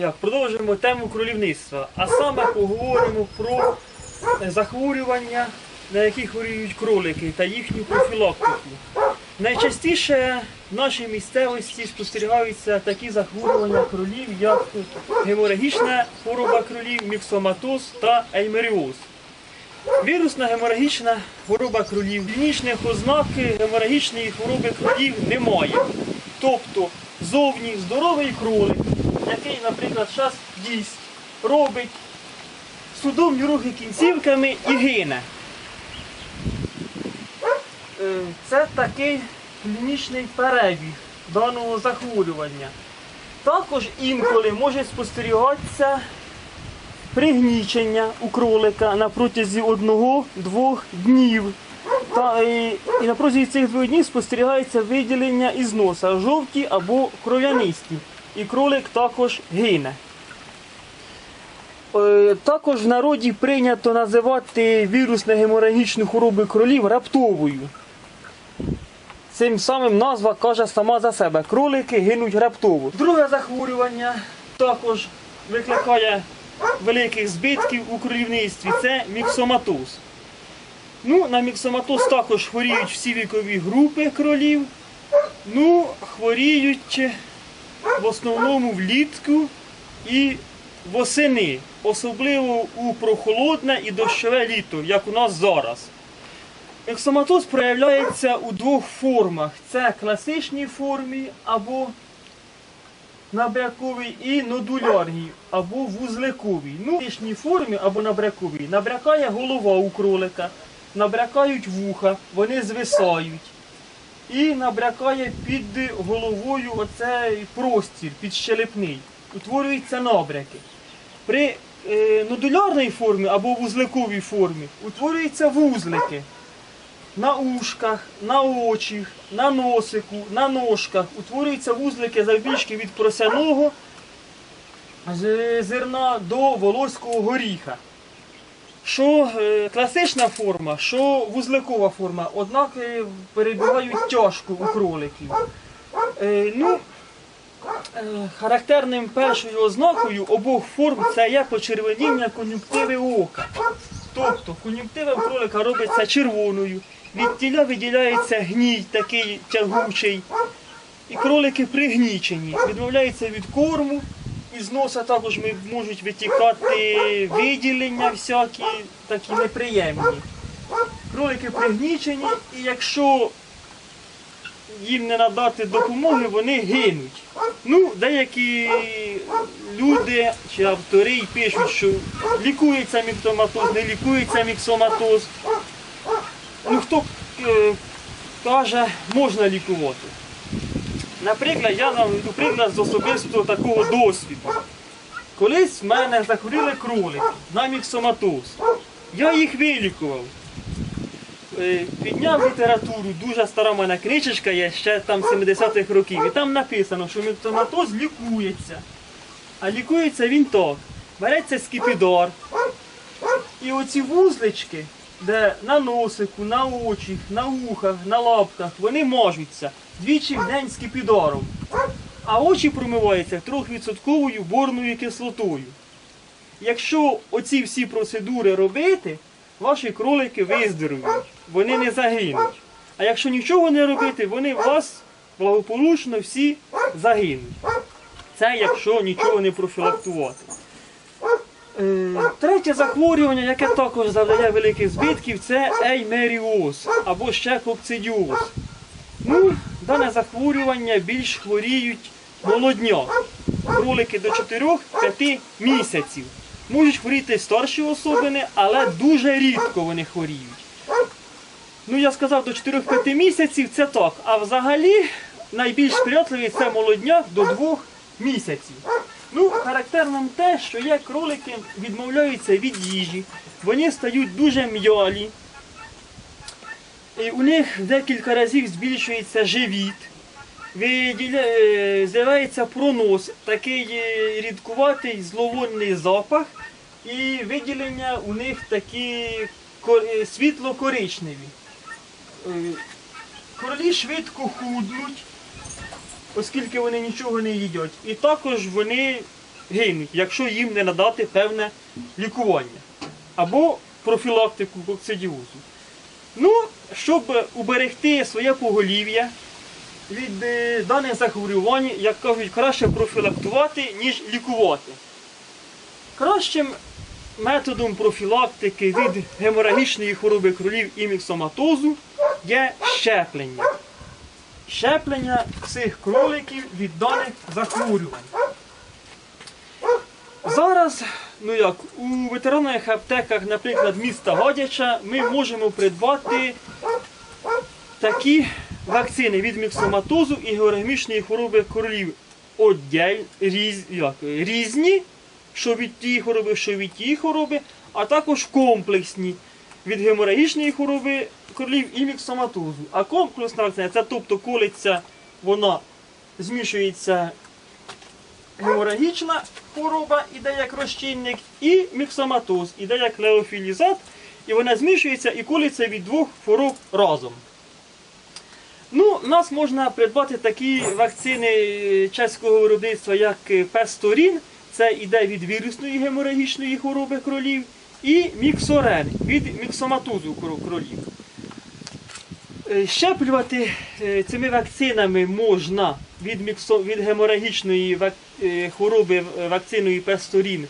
Як, продовжуємо тему кролівництва, а саме поговоримо про е, захворювання, на які хворіють кролики та їхню профілактику. Найчастіше в нашій місцевості спостерігаються такі захворювання кролів, як геморагічна хвороба кролів, міксоматоз та еймеріоз. Вірусна геморагічна хвороба кролів. Клінічних ознак геморагічної хвороби кролів немає. Тобто зовні здоровий кролик, який, наприклад, зараз їсть, робить судомні рухи кінцівками і гине. Е, Це такий клінічний перебіг даного захворювання. Також інколи може спостерігатися пригнічення у кролика на протязі одного-двох днів. Та, і, і на протязі цих двох днів спостерігається виділення із носа жовті або кров'янисті. І кролик також гине. Е, Також в народі прийнято називати вірусну геморагічну хворобу кролів раптовою. Цим самим назва каже сама за себе. Кролики гинуть раптово. Друге захворювання також викликає великих збитків у кролівництві. Це міксоматоз. Ну, на міксоматоз також хворіють всі вікові групи кролів. Ну, хворіють в основному влітку і восени, особливо у прохолодне і дощове літо, як у нас зараз. Міксоматоз проявляється у двох формах: це класичній формі або набряковій і нодулярній, або вузликовій. Ну, в класичній формі або набряковій набрякає голова у кролика, набрякають вуха, вони звисають. І набрякає під головою оцей простір, підщелепний. Утворюються набряки. При е, нодулярній формі або вузликовій формі утворюються вузлики на ушках, на очах, на носику, на ножках. Утворюються вузлики завбільшки від просяного зерна до волоського горіха. Що е, класична форма, що вузликова форма, однак е, перебувають тяжко у кроликів. Е, ну, характерним першою ознакою обох форм це є почервоніння кон'юнктиви ока. Тобто кон'юнктива кролика робиться червоною, від тіля виділяється гній такий тягучий, і кролики пригнічені, відмовляються від корму, із носа також можуть витікати виділення всякі, такі неприємні. Кролики пригнічені, і якщо їм не надати допомоги, вони гинуть. Ну, деякі люди чи автори пишуть, що лікується міксоматоз, не лікується міксоматоз. Ну, хто е, каже, можна лікувати. Наприклад, я наведу приклад з особистого такого досвіду. Колись в мене захворіли кролики на міксоматоз. Я їх вилікував. Е, Підняв літературу, дуже стара в мене книжечка є, ще там 70-х років. І там написано, що міксоматоз лікується. А лікується він так. Береться скіпідар. І оці вузлички, де на носику, на очах, на ухах, на лапках, вони мажуться двічі в день скіпідаром. А очі промиваються 3% борною кислотою. Якщо оці всі процедури робити, ваші кролики виздоровіють, вони не загинуть. А якщо нічого не робити, вони у вас благополучно всі загинуть. Це якщо нічого не профілактувати. Е, Третє захворювання, яке також завдає великих збитків, це еймеріоз або ще кокцидіоз. Ну, дане захворювання більш хворіють молодня. Кролики до 4-5 місяців. Можуть хворіти старші особини, але дуже рідко вони хворіють. Ну, я сказав, до 4-5 місяців це так. А взагалі найбільш сприятливий це молодняк до 2 місяців. Ну, характерним те, що є кролики відмовляються від їжі, вони стають дуже м'ялі. У них декілька разів збільшується живіт, е, з'являється пронос, такий е, рідкуватий зловонний запах, і виділення у них такі е, світло-коричневі. Кролі швидко худнуть, оскільки вони нічого не їдять. І також вони гинуть, якщо їм не надати певне лікування або профілактику кокцидіозу. Ну, щоб уберегти своє поголів'я від е, даних захворювань, як кажуть, краще профілактувати, ніж лікувати. Кращим методом профілактики від геморагічної хвороби кролів і міксоматозу є щеплення. Щеплення цих кроликів від даних захворювань. Зараз, ну як, у ветеринарних аптеках, наприклад, міста Гадяча, ми можемо придбати такі вакцини від міксоматозу і георгамічної хвороби кролів одяль, різ, як, різні, що від тієї хвороби, що від тієї хвороби, а також комплексні від геморагічної хвороби кролів і міксоматозу. А комплексна вакцина це тобто колиться, вона змішується геморагічна хвороба іде як розчинник, і міксоматоз іде як леофілізат, і вона змішується і колиться від двох хвороб разом. Ну, нас можна придбати такі вакцини чеського виробництва, як е, Песторін, це іде від вірусної геморагічної хвороби кролів, і Міксорен від міксоматозу кролів. Е, Щеплювати е, цими вакцинами можна від, міксо, від геморагічної вак- е, хвороби е, вакциною Песторін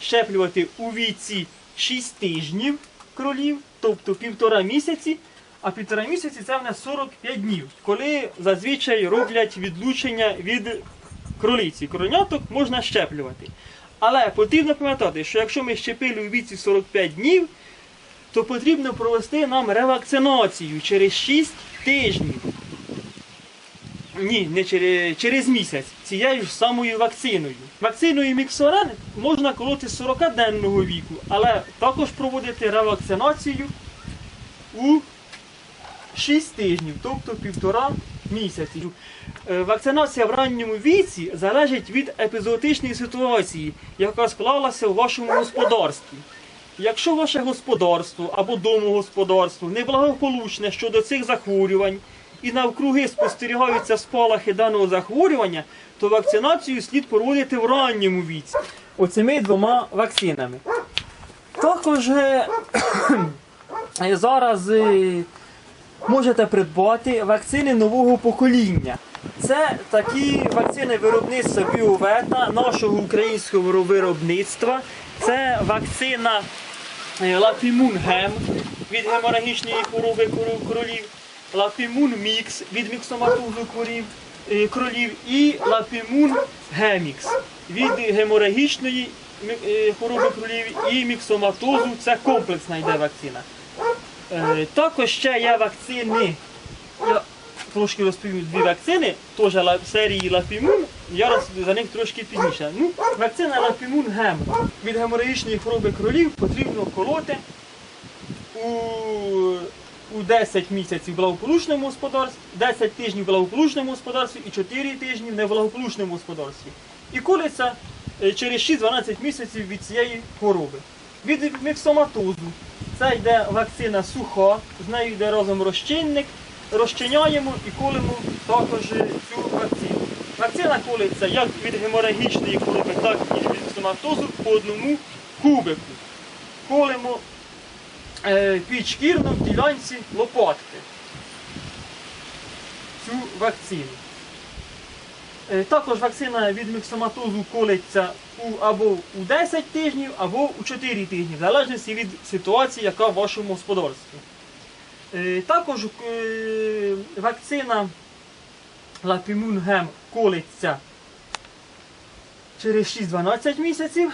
щеплювати у віці 6 тижнів кролів, тобто півтора місяці, а півтора місяці це в нас 45 днів, коли зазвичай роблять відлучення від кролиці. Кроняток можна щеплювати. Але потрібно пам'ятати, що якщо ми щепили у віці 45 днів, то потрібно провести нам ревакцинацію через 6 тижнів. Ні, не через, через місяць цією ж самою вакциною. Вакциною Міксорен можна колоти з 40-денного віку, але також проводити ревакцинацію у 6 тижнів, тобто півтора місяці. Е, Вакцинація в ранньому віці залежить від епізоотичної ситуації, яка склалася у вашому господарстві. Якщо ваше господарство або домогосподарство неблагополучне щодо цих захворювань і навкруги спостерігаються спалахи даного захворювання, то вакцинацію слід проводити в ранньому віці. Оцими двома вакцинами. Також е, е, зараз е, можете придбати вакцини нового покоління. Це такі вакцини виробництва Біовета, нашого українського виробництва. Це вакцина е, Лапімун Гем від геморагічної хвороби кролів, Лапімун Мікс від міксоматозу корів, е, кролів і Лапімун Гемікс від геморагічної е, хвороби кролів і міксоматозу. Це комплексна йде вакцина. Е, Також ще є вакцини. Я трошки розповім дві вакцини, теж серії Лапімун. Я за них трошки пізніше. Ну, вакцина Лапімун Гем від геморагічної хвороби кролів потрібно колоти у, у 10 місяців благополучному господарстві, 10 тижнів благополучному господарстві і 4 тижні в неблагополучному господарстві. І колиться е, через 6-12 місяців від цієї хвороби. Від міксоматозу це йде вакцина суха, з нею йде разом розчинник, розчиняємо і колимо також цю вакцину. Вакцина колиться як від геморагічної хвороби, так і від міксоматозу по одному кубику. Колимо е, підшкірно в ділянці лопатки цю вакцину. Е, Також вакцина від міксоматозу колиться у, або у 10 тижнів, або у 4 тижні, в залежності від ситуації, яка в вашому господарстві. Е, Також е, вакцина Лапімунгем колиться через 6-12 місяців.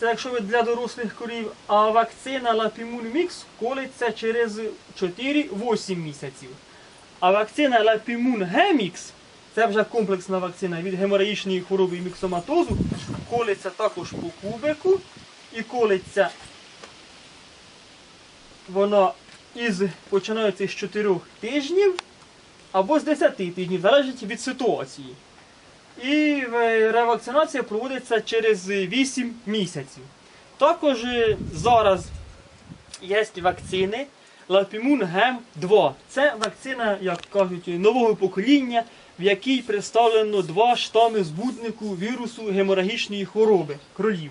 Це якщо ви для дорослих корів, а вакцина Лапімун Мікс колиться через 4-8 місяців. А вакцина Лапімун Гемікс, це вже комплексна вакцина від геморагічної хвороби і міксоматозу, колиться також по кубику і колиться вона із починається з 4 тижнів або з 10 тижнів, залежить від ситуації. І е, ревакцинація проводиться через 8 місяців. Також е, зараз є вакцини Лапімун Гем 2. Це вакцина, як кажуть, нового покоління в якій представлено два штами збутнику вірусу геморагічної хвороби кролів.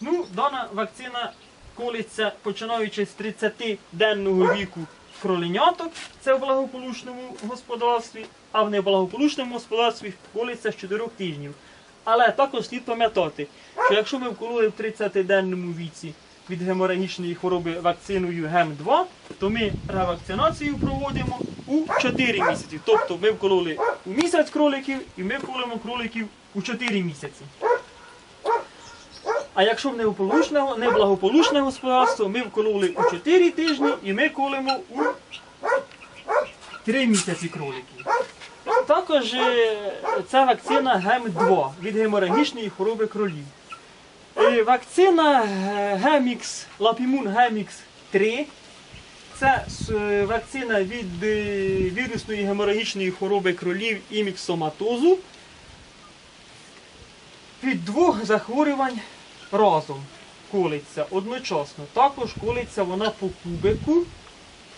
Ну, дана вакцина колиться починаючи з 30-денного віку кроленяток, це в благополучному господарстві, а в неблагополучному господарстві колиться з 4 тижнів. Але також слід пам'ятати, що якщо ми вкололи в 30-денному віці від геморагічної хвороби вакциною ГЕМ-2, то ми ревакцинацію проводимо у 4 місяці. Тобто ми вкололи у місяць кроликів і ми вколимо кроликів у 4 місяці. А якщо в неблагополучне, неблагополучне господарство, ми вкололи у 4 тижні і ми колимо у 3 місяці кроликів. Також це вакцина ГЕМ-2 від геморагічної хвороби кролів. Е, Вакцина е, Гемікс, Лапімун Гемікс 3. Це е, вакцина від вірусної геморагічної хвороби кролів і міксоматозу. Від двох захворювань разом колиться одночасно. Також колиться вона по кубику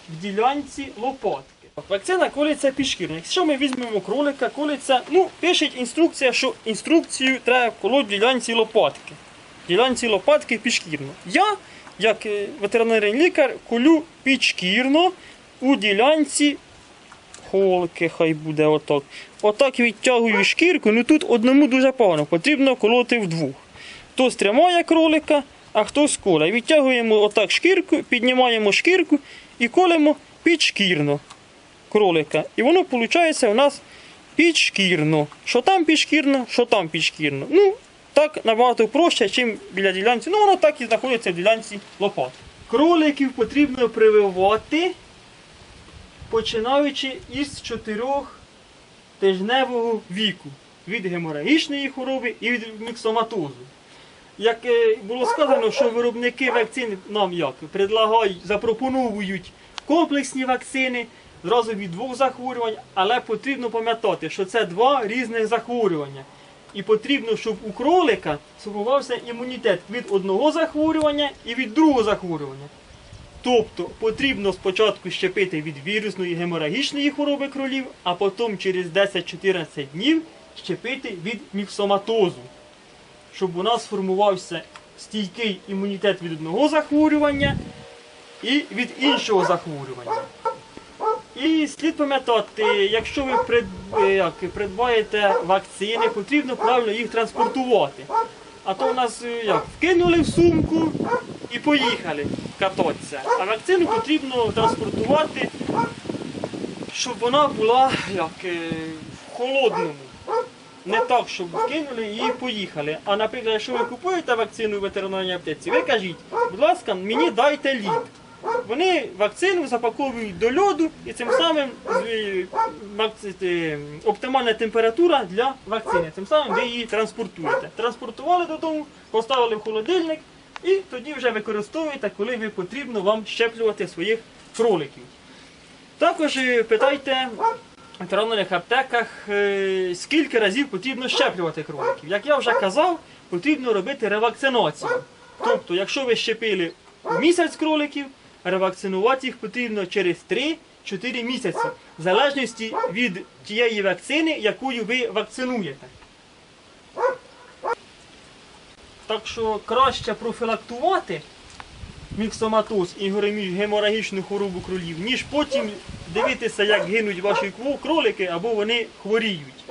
в ділянці лопатки. Вакцина колиться підшкірно. Якщо ми візьмемо кролика, колиться, ну, пише інструкція, що інструкцію треба колоть в ділянці лопатки. В ділянці лопатки підшкірно. Я, як е, ветеринарний лікар, колю підшкірно у ділянці холки, хай буде отак. Отак відтягую шкірку, ну тут одному дуже погано, потрібно колоти вдвох. Хтось тримає кролика, а хтось коля. Відтягуємо отак шкірку, піднімаємо шкірку і колемо підшкірно кролика. І воно виходить у нас підшкірно. Що там підшкірно, що там підшкірно. Ну, так набагато проще, ніж біля ділянці. Ну, воно так і знаходиться в ділянці лопат. Кроликів потрібно прививати, починаючи із 4 тижневого віку від геморагічної хвороби і від міксоматозу. Як було сказано, що виробники вакцин нам як предлагають, запропонують комплексні вакцини зразу від двох захворювань, але потрібно пам'ятати, що це два різних захворювання. І потрібно, щоб у кролика сформувався імунітет від одного захворювання і від другого захворювання. Тобто потрібно спочатку щепити від вірусної геморагічної хвороби кролів, а потім через 10-14 днів щепити від міксоматозу, щоб у нас сформувався стійкий імунітет від одного захворювання і від іншого захворювання. І слід пам'ятати, якщо ви е, придбаєте вакцини, потрібно правильно їх транспортувати. А то у нас е, як, вкинули в сумку і поїхали кататися. А вакцину потрібно транспортувати, щоб вона була як, е, в холодному. Не так, щоб вкинули і поїхали. А наприклад, якщо ви купуєте вакцину в ветеринарній аптеці, ви кажіть, будь ласка, мені дайте лід. Вони вакцину запаковують до льоду і цим самим е, е, оптимальна температура для вакцини. Цим самим ви її транспортуєте. Транспортували додому, поставили в холодильник і тоді вже використовуєте, коли ви потрібно вам щеплювати своїх кроликів. Також е, питайте ветеринарних аптеках, е, скільки разів потрібно щеплювати кроликів. Як я вже казав, потрібно робити ревакцинацію. Тобто, якщо ви щепили місяць кроликів, ревакцинувати їх потрібно через 3-4 місяці, в залежності від тієї вакцини, якою ви вакцинуєте. Так що краще профілактувати міксоматоз і геморагі- геморагічну хворобу кролів, ніж потім дивитися, як гинуть ваші кролики або вони хворіють.